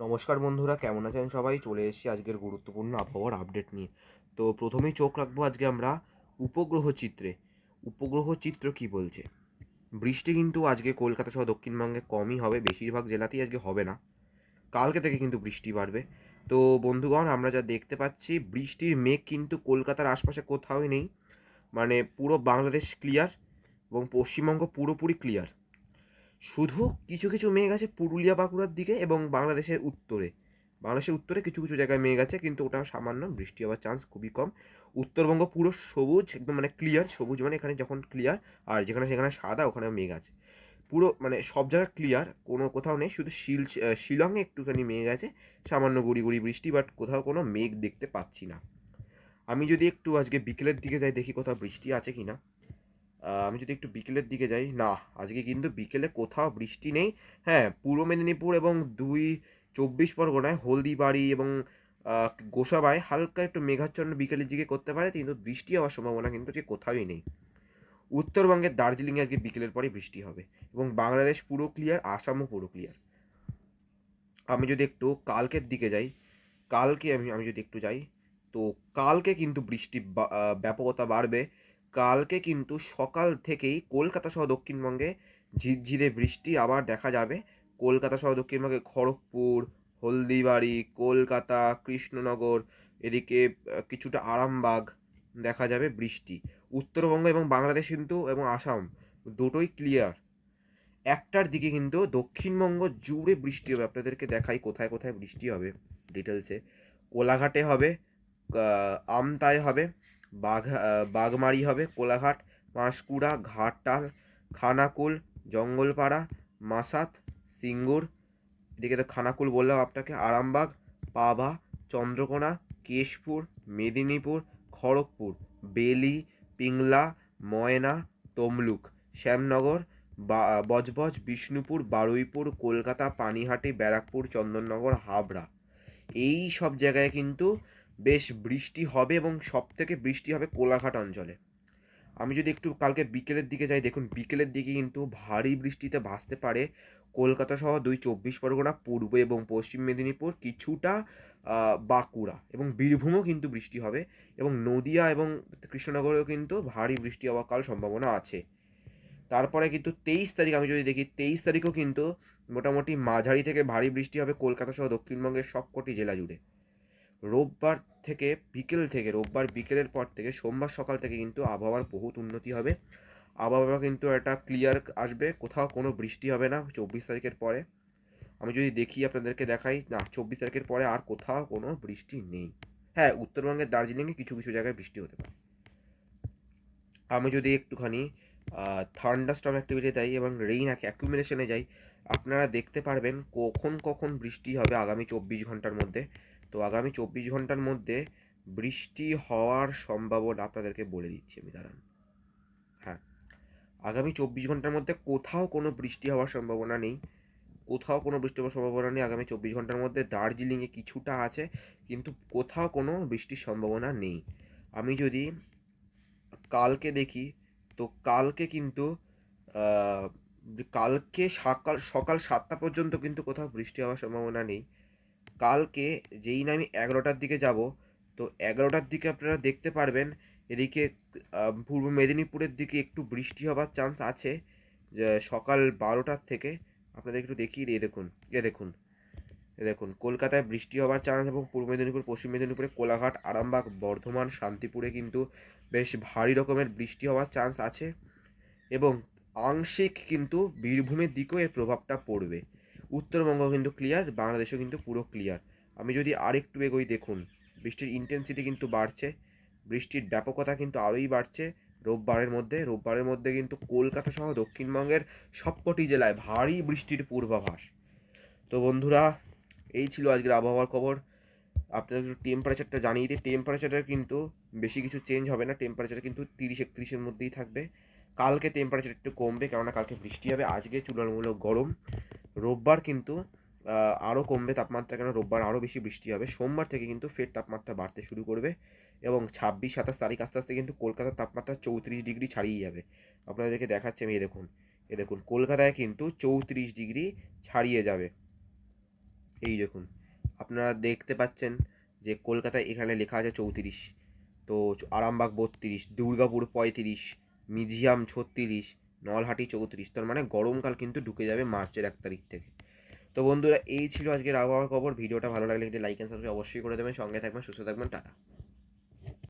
নমস্কার বন্ধুরা, কেমন আছেন সবাই? চলে এসেছি আজকের গুরুত্বপূর্ণ আবহাওয়ার আপডেট নিয়ে। তো প্রথমেই চোখ রাখব আজকে আমরা উপগ্রহ চিত্রে। উপগ্রহ চিত্র কি বলছে? বৃষ্টি কিন্তু আজকে কলকাতা সহ দক্ষিণবঙ্গে কমই হবে, বেশিরভাগ জেলাতেই আজকে হবে না। কালকে থেকে কিন্তু বৃষ্টি বাড়বে। তো বন্ধুগণ, আমরা যা দেখতে পাচ্ছি, বৃষ্টির মেঘ কিন্তু কলকাতার আশপাশে কোথাওই নেই। মানে পুরো বাংলাদেশ ক্লিয়ার এবং পশ্চিমবঙ্গ পুরোপুরি ক্লিয়ার শুধু কিছু কিছু মেঘ আছে পুরুলিয়া বাঁকুড়ার দিকে এবং বাংলাদেশের উত্তরে। বাংলাদেশের উত্তরে কিছু কিছু জায়গায় মেঘ আছে, কিন্তু ওটা সামান্য বৃষ্টি হওয়ার চান্স খুবই কম। উত্তরবঙ্গ পুরো সবুজ, একদম মানে ক্লিয়ার সবুজ মানে এখানে যখন ক্লিয়ার আর যেখানে সেখানে সাদা ওখানে মেঘ আছে। পুরো মানে সব জায়গায় ক্লিয়ার কোনো কোথাও নেই, শুধু শিল শিলংয়ে একটুখানি মেঘ আছে, সামান্য গুড়ি গুড়ি বৃষ্টি বাট কোথাও কোনো মেঘ দেখতে পাচ্ছি না। আমি যদি একটু আজকে বিকেলের দিকে যাই, দেখি কোথাও বৃষ্টি আছে কি না আমি যদি একটু বিকেলের দিকে যাই, না, আজকে কিন্তু বিকেলে কোথাও বৃষ্টি নেই। হ্যাঁ পূর্ব মেদিনীপুর এবং দুই চব্বিশ পরগনায় হলদিবাড়ি এবং গোসাবায় হালকা একটু মেঘাচ্ছন্ন বিকেলের দিকে করতে পারে, কিন্তু বৃষ্টি হওয়ার সম্ভাবনা কিন্তু যে কোথাওই নেই। উত্তরবঙ্গের দার্জিলিংয়ে আজকে বিকেলের পরে বৃষ্টি হবে এবং বাংলাদেশ পুরো ক্লিয়ার আসামও পুরো ক্লিয়ার আমি যদি একটু কালকের দিকে যাই, কালকে আমি আমি যদি একটু যাই, তো কালকে কিন্তু বৃষ্টি ব্যাপকতা বাড়বে। কালকে কিন্তু সকাল থেকেই কলকাতা সহ দক্ষিণবঙ্গে ঝিরঝিরে বৃষ্টি আবার দেখা যাবে। কলকাতা সহ দক্ষিণবঙ্গে খড়গপুর, হলদিবাড়ি, কলকাতা, কৃষ্ণনগর, এদিকে কিছুটা আরামবাগ দেখা যাবে বৃষ্টি। উত্তরবঙ্গ এবং বাংলাদেশ কিন্তু এবং আসাম দুটোই ক্লিয়ার একটার দিকে কিন্তু দক্ষিণবঙ্গ জুড়ে বৃষ্টি হবে। আপনাদেরকে দেখাই কোথায় কোথায় বৃষ্টি হবে ডিটেলসে কোলাঘাটে হবে আমতায় হবে বাঘ বাগমারি হবে, কোলাঘাট পাঁশকুড়া ঘাটাল, খানাকুল, জঙ্গলপাড়া, মাসাত, সিঙ্গুর, এদিকে তো খানাকুল বললাম আপনাকে, আরামবাগ, পাভা, চন্দ্রকোনা, কেশপুর, মেদিনীপুর, খড়গপুর, বেলি, পিংলা, ময়না, তমলুক, শ্যামনগর বজবজ, বিষ্ণুপুর, বারুইপুর, কলকাতা, পানিহাটি, ব্যারাকপুর, চন্দননগর, হাবড়া। এই সব জায়গায় কিন্তু বেশ বৃষ্টি হবে এবং সব থেকে বৃষ্টি হবে কোলাঘাট অঞ্চলে। আমি যদি একটু কালকে বিকেলের দিকে যাই, দেখুন বিকেলের দিকে কিন্তু ভারী বৃষ্টিতে ভাসতে পারে কলকাতা সহ দুই চব্বিশ পরগনা, পূর্ব এবং পশ্চিম মেদিনীপুর, কিছুটা বাঁকুড়া এবং বীরভূমও কিন্তু বৃষ্টি হবে এবং নদিয়া এবং কৃষ্ণনগরেও কিন্তু ভারী বৃষ্টি হওয়ার কাল সম্ভাবনা আছে। তারপরে কিন্তু তেইশ তারিখ আমি যদি দেখি, তেইশ তারিখও কিন্তু মোটামুটি মাঝারি থেকে ভারী বৃষ্টি হবে কলকাতা সহ দক্ষিণবঙ্গের সবকটি জেলা জুড়ে। রোববার থেকে বিকেল থেকে, রোববার বিকেলের পর থেকে, সোমবার সকাল থেকে কিন্তু আবহাওয়ার বহুত উন্নতি হবে। আবহাওয়া কিন্তু একটা ক্লিয়ার আসবে, কোথাও কোনো বৃষ্টি হবে না চব্বিশ তারিখের পরে। আমি যদি দেখি আপনাদেরকে দেখাই, না, চব্বিশ তারিখের পরে আর কোথাও কোনো বৃষ্টি নেই। হ্যাঁ উত্তরবঙ্গের দার্জিলিংয়ে কিছু কিছু জায়গায় বৃষ্টি হতে পারে। আমি যদি একটুখানি থান্ডারস্টর্ম অ্যাক্টিভিটি দেয় এবং রেইন অ্যাকুমুলেশনে যাই, আপনারা দেখতে পারবেন কখন কখন বৃষ্টি হবে আগামী চব্বিশ ঘণ্টার মধ্যে। তো আগামী চব্বিশ ঘণ্টার মধ্যে বৃষ্টি হওয়ার সম্ভাবনা আপনাদেরকে বলে দিচ্ছি আমি, দাঁড়ান। হ্যাঁ আগামী চব্বিশ ঘণ্টার মধ্যে কোথাও কোনো বৃষ্টি হওয়ার সম্ভাবনা নেই, কোথাও কোনো বৃষ্টি হওয়ার সম্ভাবনা নেই, আগামী চব্বিশ ঘণ্টার মধ্যে দার্জিলিংয়ে কিছুটা আছে, কিন্তু কোথাও কোনো বৃষ্টির সম্ভাবনা নেই। আমি যদি কালকে দেখি, তো কালকে কিন্তু কালকে সকাল সকাল সাতটা পর্যন্ত কিন্তু কোথাও বৃষ্টি হওয়ার সম্ভাবনা নেই। কালকে যেই না আমি এগারোটার দিকে যাব, তো এগারোটার দিকে আপনারা দেখতে পারবেন, এদিকে পূর্ব মেদিনীপুরের দিকে একটু বৃষ্টি হবার চান্স আছে সকাল বারোটার থেকে, আপনাদের একটু দেখিয়ে দিয়ে দেখুন, এ দেখুন এ দেখুন, কলকাতায় বৃষ্টি হওয়ার চান্স এবং পূর্ব মেদিনীপুর, পশ্চিম মেদিনীপুরে কোলাঘাট, আরামবাগ, বর্ধমান, শান্তিপুরে কিন্তু বেশ ভারী রকমের বৃষ্টি হওয়ার চান্স আছে এবং আংশিক কিন্তু বীরভূমের দিকেও এর প্রভাবটা পড়বে। উত্তরবঙ্গ কিন্তু ক্লিয়ার বাংলাদেশও কিন্তু পুরো ক্লিয়ার আমি যদি আরেকটু এগোই দেখুন, বৃষ্টির ইন্টেন্সিটি কিন্তু বাড়ছে, বৃষ্টির ব্যাপকতা কিন্তু আরোই বাড়ছে। রোববারের মধ্যে রোববারের মধ্যে কিন্তু কলকাতা সহ দক্ষিণবঙ্গের সবকটি জেলায় ভারী বৃষ্টির পূর্বাভাস। তো বন্ধুরা, এই ছিল আজকের আবহাওয়ার খবর। আপনাদের একটু টেম্পারেচারটা জানিয়ে দিই। টেম্পারেচারটা কিন্তু বেশি কিছু চেঞ্জ হবে না। টেম্পারেচার কিন্তু তিরিশ একত্রিশের মধ্যেই থাকবে। কালকে টেম্পারেচার একটু কমবে, কেননা কালকে বৃষ্টি হবে। আজকে তুলনামূলক গরম। রোববার কিন্তু আরও কমবে তাপমাত্রা কেন রোববার আরও বেশি বৃষ্টি হবে। সোমবার থেকে কিন্তু ফের তাপমাত্রা বাড়তে শুরু করবে এবং ছাব্বিশ, সাতাশ তারিখ আস্তে আস্তে কিন্তু কলকাতার তাপমাত্রা চৌত্রিশ ডিগ্রি ছাড়িয়ে যাবে। আপনাদেরকে দেখাচ্ছি আমি, এ দেখুন এ দেখুন, কলকাতায় কিন্তু চৌত্রিশ ডিগ্রি ছাড়িয়ে যাবে। এই দেখুন, আপনারা দেখতে পাচ্ছেন যে কলকাতায় এখানে লেখা আছে চৌত্রিশ, তো আরামবাগ বত্রিশ, দুর্গাপুর পঁয়ত্রিশ মিজিয়াম ছত্রিশ নলহাটি চৌত্রিশ, তার মানে গরমকাল কিন্তু ঢুকে যাবে মার্চের এক তারিখ থেকে। তো বন্ধুরা, এই ছিল আজকের আবহাওয়ার খবর। ভিডিওটা ভালো লাগলে একটি লাইক অ্যান্ড সাবস্ক্রাইব অবশ্যই করে দেবেন। সঙ্গে থাকবেন, সুস্থ থাকবেন, টাটা।